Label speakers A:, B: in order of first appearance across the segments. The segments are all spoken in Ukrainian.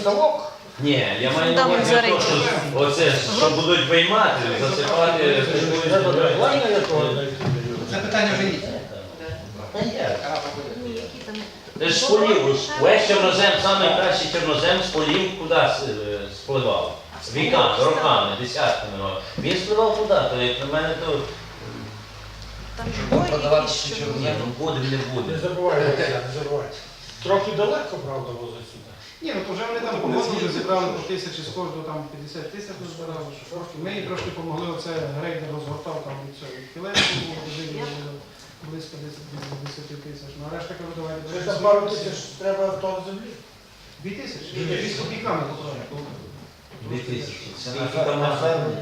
A: Ставок?
B: Ні, я маю на
C: Там
B: увазі те, що оце, що будуть виймати, засипати.
A: Знайти.
D: Це питання вже є.
B: Це ж з полів. Весь чорнозем, найкращий чорнозем з полів куди с- е, спливав? Віками, роками, десятками. років. Він спливав туди, то як на мене, то
C: Там
D: ще чорнозем.
B: ні, ну буде, не
A: Не
B: буде.
A: забувай, Олексій, не забувай. Трохи далеко, правда, возить.
E: Ні, ну то вже вони там погодили, зібрали по тисячі з кожного там 50 тисяч збирали. що трошки. Ми їй трошки допомогли, оце грейдер розгортав там від цього кілечку, близько 10 10 тисяч. Ну а решта кажу, давайте.
A: Вже там пару тисяч треба тонн землі.
E: Дві тисячі? Дві з копійками.
B: Дві тисячі.
D: Це на фермі.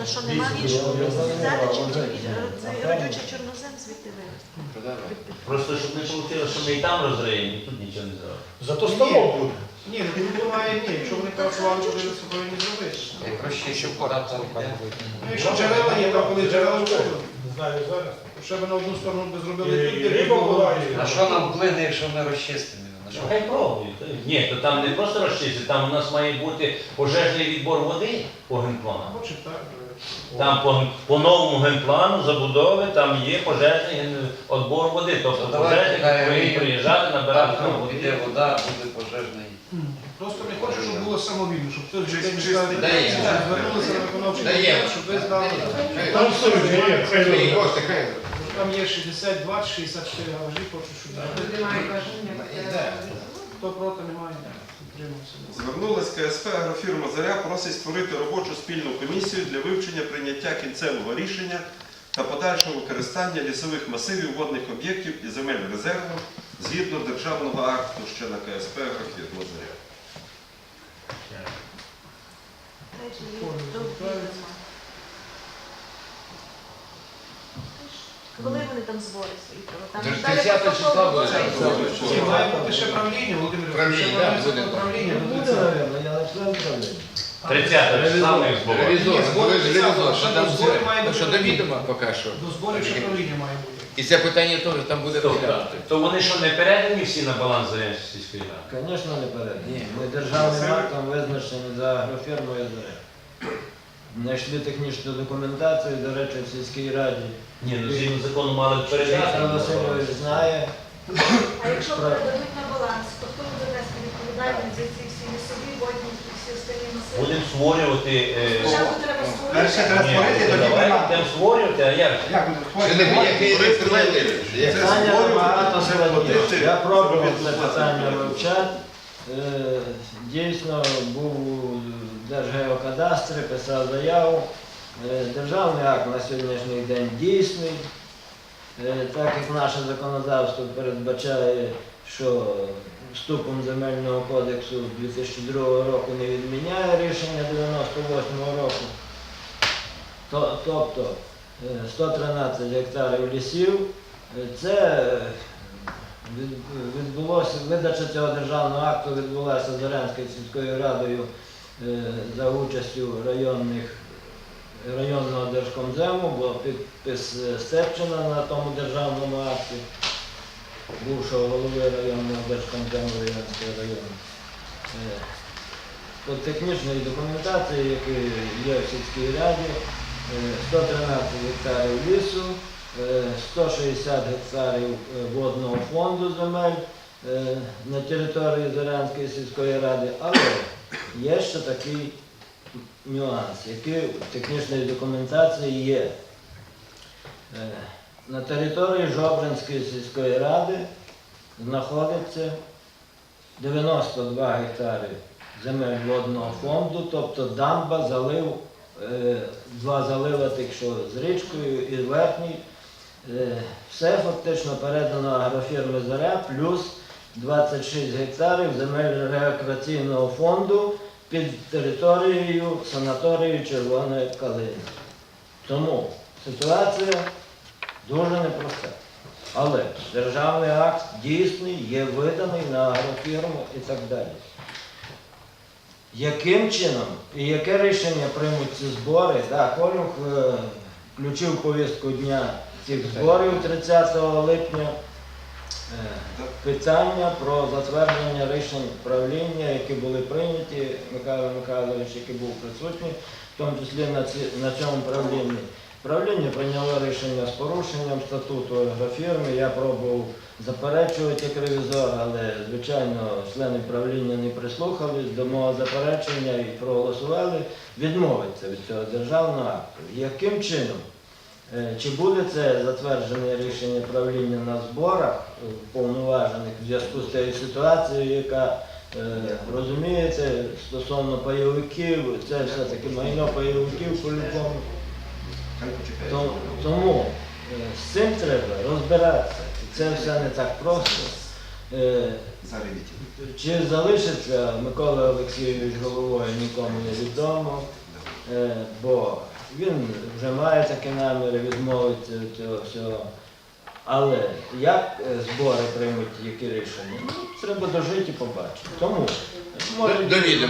C: Ну що, нема іншого взяти, чи родючий чорнозем звідти вивезти?
B: Просто щоб не вийшло, що ми і там розриємо, і тут нічого не зробимо.
A: Зато ставок буде.
E: Ні, ну тут немає ні. Якщо вони працювали, то вони це повинні зробити.
D: Як проще, щоб подати.
E: Ну якщо джерела є, там коли джерела вчили,
A: Не знаю зараз.
E: то ще б на одну сторону би зробили
A: І-
E: тут, де
A: риба була, і-
D: що нам плине, якщо ми розчистимо? Що?
B: Хай пробують. Ні, то там не просто розчистити, там у нас має бути пожежний відбор води по генплану.
E: Хоче так.
B: Там по, по новому генплану забудови там є пожежний ген- відбор води. Тобто
D: Давайте,
B: пожежники
D: хай
B: повинні
D: ми-
B: приїжджати, набирати там
D: Там піде вода, буде пожежний.
E: Просто не хочу, щоб було самовільно, щоб хтось вже
F: даємо.
E: звернулися на виконавчий
F: Даємо.
E: комітет, щоб ви здали.
A: Там все є, хай.
E: Там є 62, 64 гаражі, хочу, щоб
F: Йде.
E: хто проти немає, підтримався.
F: Звернулась КСП агрофірма Заря просить створити робочу спільну комісію для вивчення прийняття кінцевого рішення та подальшого використання лісових масивів, водних об'єктів і земель резерву згідно державного акту ще на КСП агрофірма Заря.
C: Теж є. Коли вони там збори свої проводять? Там
G: Це ж 10 числа буде.
E: Ні, має бути ще правління, Володимир,
F: Правління, да, буде.
E: правління. до
H: Буде,
E: 30.
H: наверное, я не член правління.
B: 30 числа ми збуваємо.
G: Ревізор,
E: збори
G: ви ж ревізор, що там
E: до має
G: Ну
E: бути
G: що довідомо поки що.
E: До зборів ще правління має бути.
G: І це питання теж там буде розглянути.
B: то вони що не передані всі на баланс Зарянської сільської ради?
H: Звісно, не перед. Ми державним актом визначені за агрофірмою ЗРЕ. Знайшли технічну документацію, до речі, в сільській раді.
B: Ні, ну згідно закону мали б передати.
H: Віктор Васильович знає.
C: А якщо передадуть на баланс, то хто буде нести відповідальність за ці всі лісові, водні і всі останні масиви?
B: Будемо створювати. е,
C: Спочатку треба створити.
D: Перше треба створити,
B: ну,
D: тоді
B: давай
D: приймати.
B: будемо створювати, а як? же?
D: Як буде
G: не будь-який інструмент.
H: Питання набагато складніше. Я пробував це питання вивчати. Е, Дійсно, був Держгеокадастрі, писав заяву. Е, Державний акт на сьогоднішній день дійсний. Е, Так як наше законодавство передбачає, що вступом земельного кодексу 2002 року не відміняє рішення 98 року, тобто е, 113 гектарів лісів, е, це е, відбулося, видача цього державного акту відбулася Зорянською сільською радою е, за участю районних, районного держкомзему, бо підпис е, Степчина на тому державному акті, бувшого голови районного держкомзему Районського району. Е, По технічної документації, які є в сільській раді, е, 113 гектарів лісу, е, 160 гектарів е, водного фонду земель е, на території Зорянської сільської ради, але є ще такий нюанс, який в технічній документації є. Е, На території Жобринської сільської ради знаходиться 92 гектари земель водного фонду, тобто дамба, залив, е, два залива тих, що з річкою і верхній. Е, Все фактично передано агрофірми Заря, плюс 26 гектарів земель рекреаційного фонду під територією санаторію Червоної Калини. Тому ситуація дуже непроста. Але державний акт дійсний, є виданий на агрофірму і так далі. Яким чином і яке рішення приймуть ці збори? Так, Колюх е, включив повістку дня цих зборів 30 липня. Е, питання про затвердження рішень правління, які були прийняті, Михайло Михайлович, який був присутній, в тому числі на, ці, на цьому правлінні. Правління прийняло рішення з порушенням статуту агрофірми. Я пробував заперечувати як ревізор, але, звичайно, члени правління не прислухались до мого заперечення і проголосували відмовитися від цього державного акту. Яким чином? Е, Чи буде це затверджене рішення правління на зборах е, повноважених в зв'язку з цією ситуацією, яка е, розумієте, стосовно пайовиків, це все-таки майно пайовиків по-любому. Тому з цим треба розбиратися. Це все не так просто. Чи залишиться Микола Олексійович головою, нікому не відомо, бо він вже має такі наміри відмовитися від цього всього. Але як е, збори приймуть які рішення, ну, треба дожити і побачити. Тому може,
G: До
H: дійсно,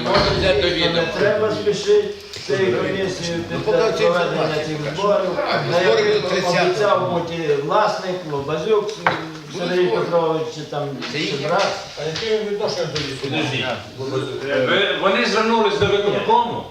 H: не треба спішити цією комісією
G: Ну,
H: під
G: поки
H: проведення цих зборів. На
G: збори
H: як
G: будуть 30-го.
H: обіцяв бути власник, Лобазюк, Сергій
G: збори.
H: Петрович чи там
G: Це.
A: А яке він відношення до лісу?
B: Ви- Вони звернулись до виконкому.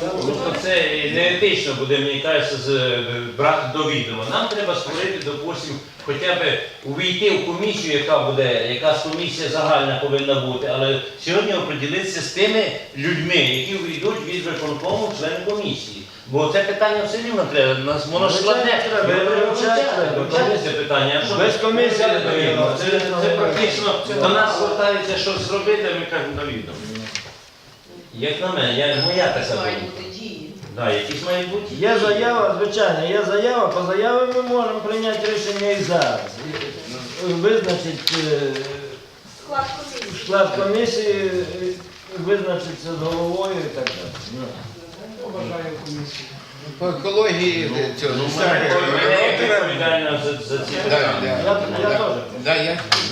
B: Тобто це не етично буде, мені кажеться, з- е, брати до відома. Нам треба створити, допустим, хоча б увійти в комісію, яка буде, якась комісія загальна повинна бути, але сьогодні оприділитися з тими людьми, які вийдуть від виконкому в члени комісії. Бо це питання все рівно треба, нас воно ж складне.
H: треба,
B: Ми
H: вивчати
B: вивчати,
H: треба.
B: вивчати це питання. А що
H: Без
B: ми
H: комісії не
B: до відома? Це,
H: довідомо.
B: це практично до нас звертається щось зробити, а ми кажемо до відома. Як на мене, я, моя така думка. Да, якісь мають бути.
H: Є заява, звичайно, є заява, по заяві ми можемо прийняти рішення і зараз. І Визначити е,
C: Склад комісії.
H: склад комісії, е, визначитися з головою і так далі. Ну.
G: По екології цього.
B: Ну, е,
H: цього. Ну,
D: е, Ми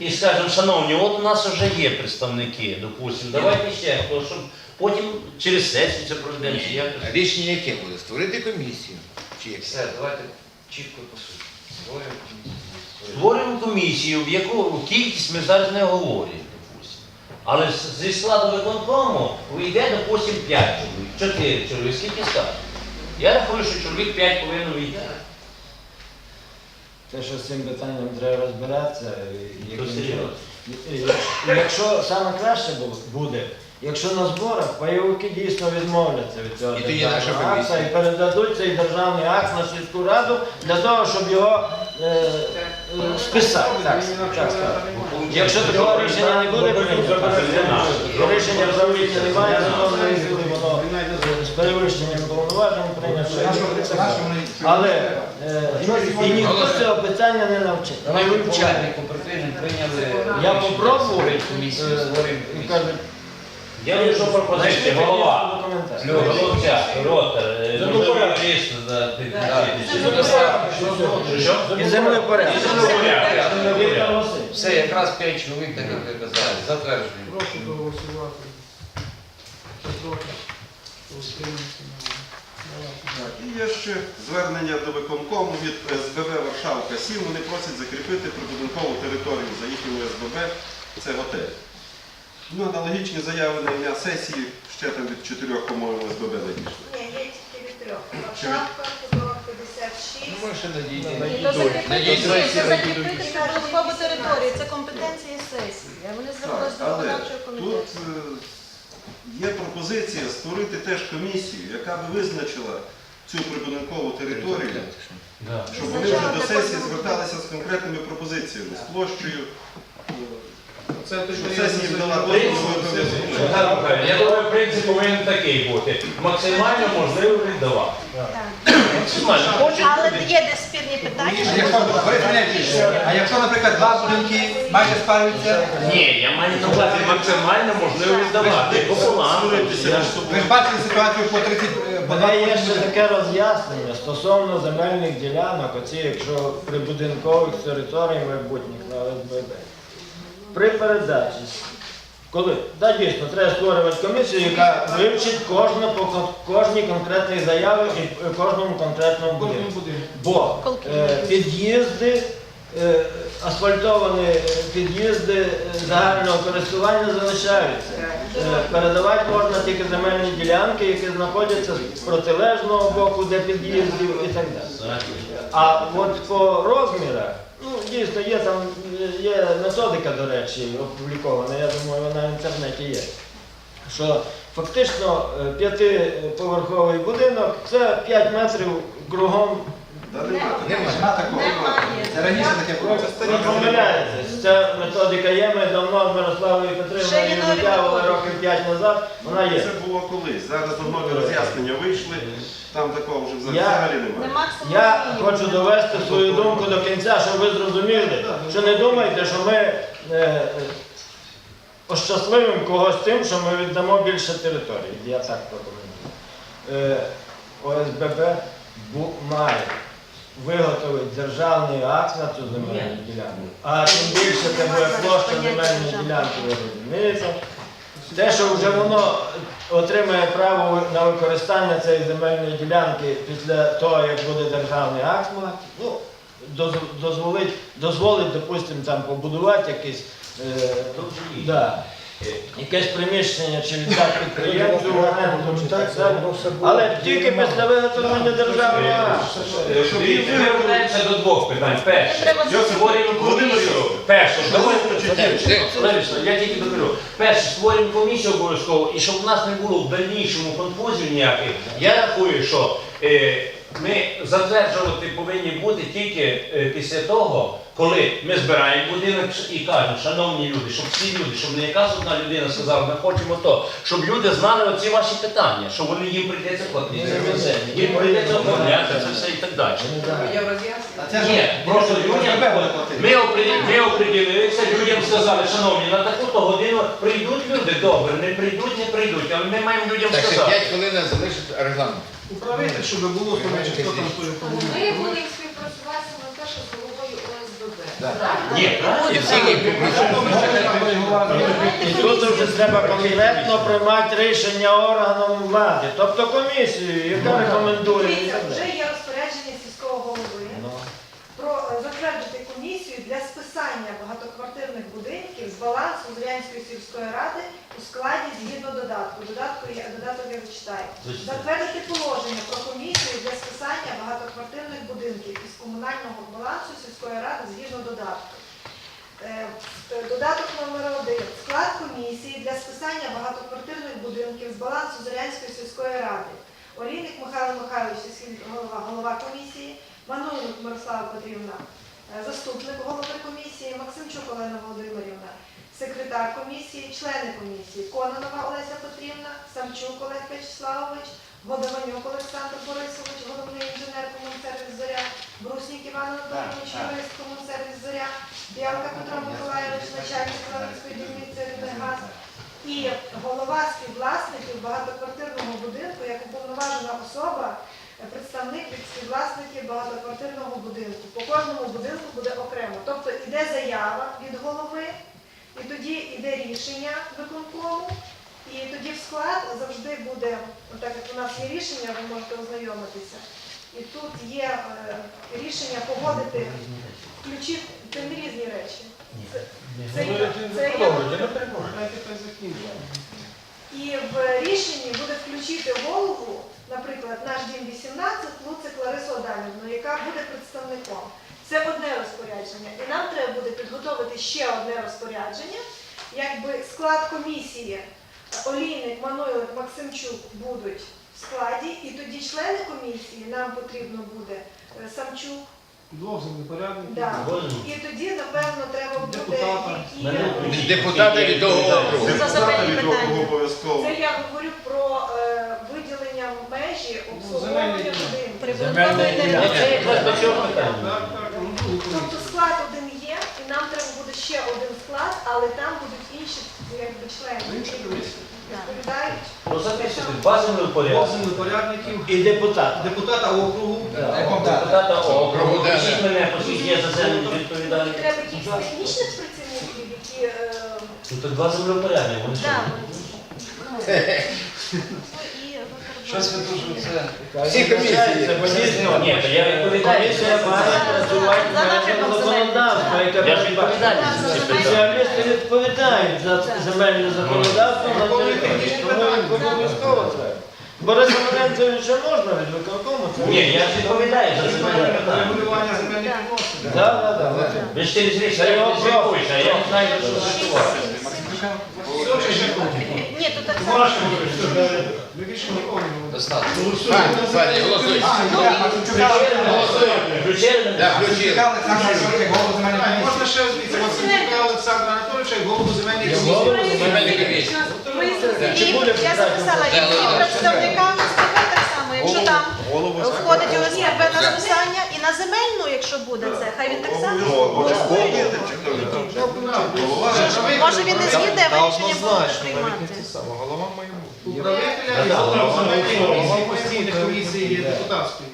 B: і скажемо, шановні, от у нас вже є представники, допустимо, давайте ще хто, щоб потім через сесію це пройдемо. чи якось.
G: Рішення яке буде? Створити комісію. Чи як?
D: Все, давайте чітко по суті. Створюємо комісію.
B: Створюємо комісію, в яку кількість ми зараз не говоримо, допустимо. Але з- зі складу виконкому вийде, допустимо, 5 чоловік, 4 чоловік, скільки скажуть. Я рахую, що чоловік 5 повинен вийти.
H: Те, що з цим питанням треба розбиратися, і
B: То серйозно.
H: І- і Якщо саме краще бу- буде, якщо на зборах пайовики дійсно відмовляться від цього
G: І тоді наша
H: державного акта
G: комісія.
H: і передадуть цей державний акт на сільську раду для того, щоб його е, е, списати. Так, так сказати. Якщо такого рішення не буде прийнято, і рішення правління немає, то воно з Але е, і ніхто цього питання не навчить.
D: Давай вивчальник оперативний прийняли.
H: Я попробував,
D: комісію,
H: е, і кажуть,
B: Я вийшов пропозиція, голова. е, да, ти- ти- Що?
H: І землепорядок.
D: Все, якраз 5 чоловік, так як ви казали, затверджуємо.
E: Прошу проголосувати. Це трохи утриматися на
F: Так, і є ще звернення до виконкому від СББ Варшавка 7. Вони просять закріпити прибудинкову територію за їхньою СББ. Це готель. Ну, аналогічні заяви на ім'я сесії ще там від чотирьох, по-моєму, СББ надійшли.
C: Ні, є тільки від трьох. Варшавка, Кудова, 56.
G: Ну, ми ще надійдемо.
C: Це закріпити під територію. Це компетенції сесії. Вони звернулися до
F: але
C: виконавчого
F: тут е, є пропозиція створити теж комісію, яка би визначила цю прибудинкову територію, щоб вони вже до сесії зверталися з конкретними пропозиціями, з площею. сесії дала
E: закон-
B: Михайло Михайлович, Я думаю, принцип повинен такий бути. Максимально можливо віддавати. Максимально. Хочуть
C: Але
B: люди.
C: є де спірні
I: А
C: питання.
I: якщо, Борис Валерійович, а якщо, наприклад, два будинки майже спалюються,
B: Ні, я маю на увазі максимально можливо віддавати. Пополам.
I: ви ж бачили ситуацію по 30, е, по
H: Мене є ще таке роз'яснення стосовно земельних ділянок, оці, якщо прибудинкових територій майбутніх на ОСББ. При передачі, коли, да, дійсно, треба створювати комісію, яка вивчить кожну по конкретні кожній конкретній заяві і е, кожному конкретному будинку. Бо е, під'їзди, асфальтовані е, під'їзди е, загального користування залишаються. Е, Передавати можна тільки земельні ділянки, які знаходяться з протилежного боку, де під'їздів і так далі. А от по розмірах, ну дійсно є там є методика, до речі, опублікована, я думаю, вона в інтернеті є. Що фактично е, п'ятиповерховий будинок це 5 метрів кругом
F: нема.
I: Нема такого. Це раніше таке було.
H: не помиляєтесь. Ця методика є, ми давно з Мирославою Петрівною її витягували років 5 назад, вона є.
F: Це було колись. Зараз нові роз'яснення вийшли, там такого вже
H: Я-
F: взагалі немає.
H: Я хочу довести свою думку до кінця, щоб ви зрозуміли, що не думайте, що ми е, е, ощасливимо когось тим, що ми віддамо більше території. Я так пропоную. Е, ОСББ має виготовити державний акт на цю земельну ділянку, а тим більше це буде площа земельної ділянки, розумієте. Те, що вже воно отримає право на використання цієї земельної ділянки після того, як буде державний акт, мати, ну, дозволить, дозволить, допустимо, там побудувати якийсь, е, да, якесь приміщення чи віддати підприємцю, в оренду, чи так далі. Але тільки після виготовлення державного акту.
F: Щоб
B: Дивіться, Ми до двох питань. Перше,
C: Треба
B: створюємо комісію. Перше, Лариса, я тільки доберу. Перше, створюємо комісію обов'язково, і щоб у нас не було в дальнішому конфузів ніяких, я рахую, що е, ми затверджувати повинні бути тільки е, після того, коли ми збираємо будинок і кажемо, шановні люди, щоб всі люди, щоб не якась одна людина сказала, ми хочемо то, щоб люди знали оці ваші питання, що вони їм прийдеться платити за це, їм прийдеться оформляти це все і так далі. Ні, просто людям ми, опри- ми оприділилися, людям сказали, шановні, на таку-то годину прийдуть люди, добре, не прийдуть, не прийдуть, але ми маємо людям
G: Так,
B: сказати.
G: 5 хвилин залишить регламент.
E: Управитель, щоб було, хто там
J: Ми будемо співпрацювати саме те, що з головою ОСББ.
G: Да.
B: Ні, правильно.
G: І всі
H: І тут вже треба конкретно приймати рішення органом влади, тобто комісією, яка рекомендує.
C: Дивіться, вже є розпорядження сільського голови
H: Ну.
C: про е, затвердити комісію для списання багатоквартирних будинків з балансу Зрянської сільської ради у складі згідно додатку. Додатку я додаток я зачитаю. Затвердити положення про комісію для списання багатоквартирних будинків із комунального балансу сільської ради згідно додатку. Е, е, Додаток номер один. Склад комісії для списання багатоквартирних будинків з балансу Зорянської сільської ради. Олійник Михайло Михайлович, голова, голова комісії, Мануйник Мирослава Петрівна, е, заступник голови комісії, Максимчук Олена Володимирівна, секретар комісії, члени комісії, Кононова Олеся Петрівна, Самчук Олег Вячеславович, Годованюк Олександр Борисович, головний інженер комунсервіс Зоря, Бруснік Іван Анатолійович, юрист комунсервіс Зоря, Біанка Петро Миколаївич, начальник Зеленської дільниці «Рівнегаз», і голова співвласників багатоквартирного будинку як уповноважена особа, представник від співвласників багатоквартирного будинку. По кожному будинку буде окремо. Тобто йде заява від голови, і тоді йде рішення виконкому, і тоді в склад завжди буде, так як у нас є рішення, ви можете ознайомитися. І тут є е, рішення погодити, включити, це не різні речі. Це, це, є- це є-
E: закінчить.
C: і в рішенні буде включити голову, наприклад, наш дім 18, Луцик Ларису Адамівну, яка буде представником. Це одне розпорядження. І нам треба буде підготовити ще одне розпорядження, якби склад комісії Олійник, Мануйлик, Максимчук будуть в складі, і тоді члени комісії нам потрібно буде е, Самчук.
E: Двох землепорядників.
C: Да. І тоді, напевно, треба буде
E: Депутата.
C: які.
G: Депутати від того округу.
F: Депутати від округу обов'язково.
C: Це я говорю про е, виділення меж межі
E: земельні
C: обслуговування
E: ділянки.
C: будинку.
E: Так, так, ну,
C: Тобто склад один є, і нам треба буде ще один склад, але там будуть інші якби, члени,
E: комісії.
C: відповідають.
B: Ну базовий порядок.
E: Порядників,
H: І депутат.
E: депутата округу,
B: Депутата округу, пишіть мене, пишіть, я за землю відповідаю.
C: Треба якихось технічних працівників, які е,
B: Ну то два землепорядні, вони що?
D: Щось ви дуже це.
G: Всі комісії.
H: Дійсно.
B: Ні, то я відповідаю.
H: Комісія має працювати на яке
B: відповідаю.
H: Спеціалісти відповідають за земельне законодавство на території. Тому їм обов'язково треба. Бориса Лоренцевича можна від виконкому? це-
B: Ні, я ж відповідаю за земельне
E: регулювання земельних відносин.
H: Да, да, да. от.
B: Ви ж через річ а я не знаю, що звітувати.
E: Все чи
J: так
E: Ми більше нікого не говоримо.
D: Достатньо.
G: Пані, пані, голосуйте.
B: Включили?
G: Да, включили.
E: Можна ще Васильчука Олександра Анатолійовича, як голову земельних
H: Голову
E: комісій.
G: Комісії.
J: Я записала і і представника якщо там входить ОСББ на списання, і на земельну, якщо буде це, хай він так само. Може він не згідне, а рішення буде приймати.
E: Управителя і голову земельних комісій, постійних комісій є депутатської.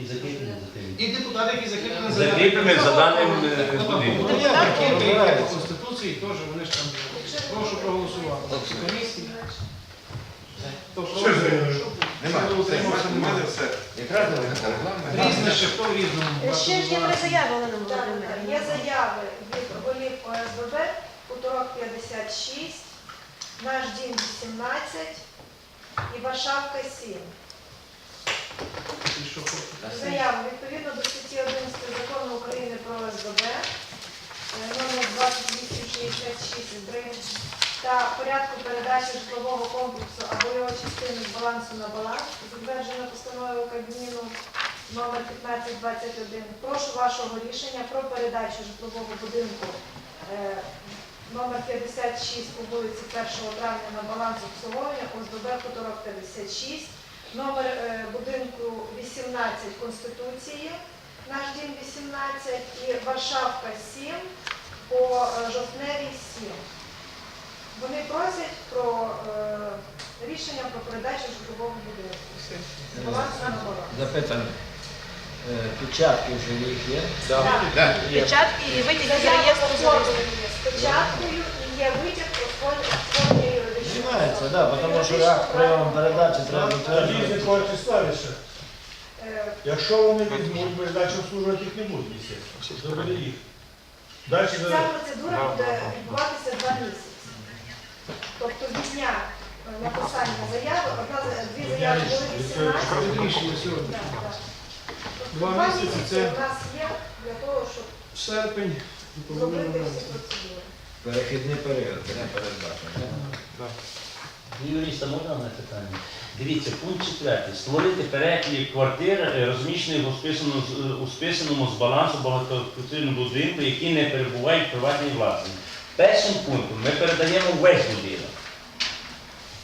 B: І за.
E: І депутати, які закріплені
B: Закріплені за даним е, будинком.
E: Ну, Конституції теж, вони ж там. Прошу проголосувати. Комісії. Хто проти?
G: Немає.
F: У мене все.
G: Якраз на.
E: Різне ще хто в різному.
J: Ще ж є три заяви, Олена Володимирівна.
C: Є заяви від голів ОСББ, Хуторок 56, Наш дім 18 і Варшавка 7.
E: І що хочете?
C: Заяву відповідно до статті 11 закону України про ОСББ е, номер 2866 дрим та порядку передачі житлового комплексу або його частини з балансу на баланс, затверджено постановою Кабміну номер 1521. Прошу вашого рішення про передачу житлового будинку е, номер 56 по вулиці 1 травня на баланс обслуговування ОСББ Хуторок 56 Номер е, будинку 18 Конституції, наш дім 18 і Варшавка 7 по е, Жовтневій 7. Вони просять про е, рішення про передачу житлового будинку. З балансу на баланс.
H: Запитання. Е, Печатки вже їх є.
C: Так.
J: Печатки і витяг з реєстру
C: з печаткою і є витяг про оформлення юридичного.
H: Знімається, да, тому що акт прийому передачі треба
A: Тоді з
H: затверджувати.
A: якого.
C: Е,
A: Якщо вони візьмуть, бо ж далі обслужувати їх не будуть, звісно. Це буде їх. Далі
C: Ця процедура буде відбуватися два місяці. Тобто від дня е, написання заяви, одна дві заяви були 18.
E: Рішення сьогодні.
C: Так, так. Тобто
E: Два
C: Два
E: місяці
C: місяці
E: це-
C: у нас є для того, щоб
E: Серпень.
C: зробити всі процедури.
H: Перехідний період.
G: Не передбачено.
B: Юриста, можна на питання? Дивіться, пункт 4. Створити перелік квартир, е, розміщених у списаному, з- у списаному з балансу багатоквартирного будинку, які не перебувають в приватній власності. Першим пунктом ми передаємо весь будинок.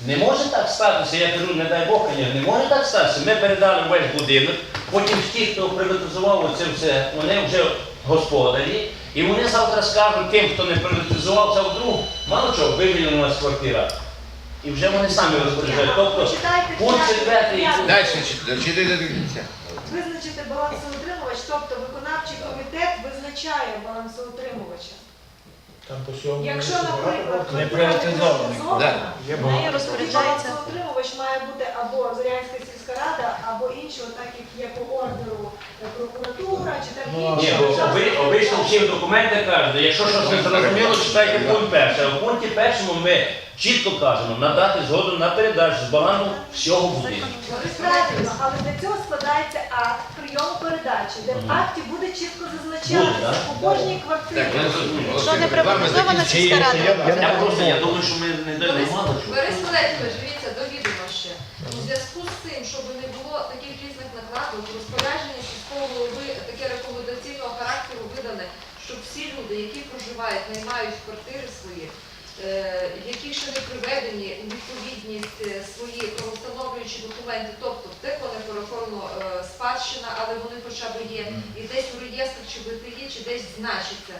B: Не може так статися, я кажу, не дай Бог, не може так статися. Ми передали весь будинок, потім ті, хто приватизував це все, вони вже господарі, і вони завтра скажуть тим, хто не приватизував це вдруг, мало чого, вивільнена у нас квартира. І вже вони самі розпоряджають. Тобто пункт четвертий.
G: Далі читайте до кінця.
C: Визначити балансоутримувач, тобто виконавчий комітет визначає балансоутримувача.
A: Там по сьому.
C: Якщо, наприклад,
H: Не
C: квартира
H: приватизовано.
G: Да.
J: Нею розпоряджається.
C: Балансоутримувач має бути або Зорянська сільська рада, або іншого, так як є по ордеру е, прокуратура, чи там
H: Ну,
C: інші.
B: Ні, бо оби- обично всі в документах кажуть, якщо щось не зрозуміло, читайте пункт перший. А в пункті першому ми чітко кажемо надати згоду на передачу з балансу всього будинку.
C: Складається акт прийому передачі, де в акті буде чітко зазначатися по кожній квартирі.
J: Якщо не приватизована сільська рада.
B: Я просто я думаю, що ми не даємо мало чого.
K: Борис Валерійович, дивіться, до відома ще. У зв'язку з тим, щоб не було таких різних накладок, розпорядження сільського голови таке рекомендаційного характеру видане, щоб всі люди, які проживають, наймають квартири свої, які ще не приведені у відповідність е, свої правостановлюючі документи, тобто де переоформлена спадщина, але вони хоча б є, і десь у реєстрах чи БТІ, чи десь значиться.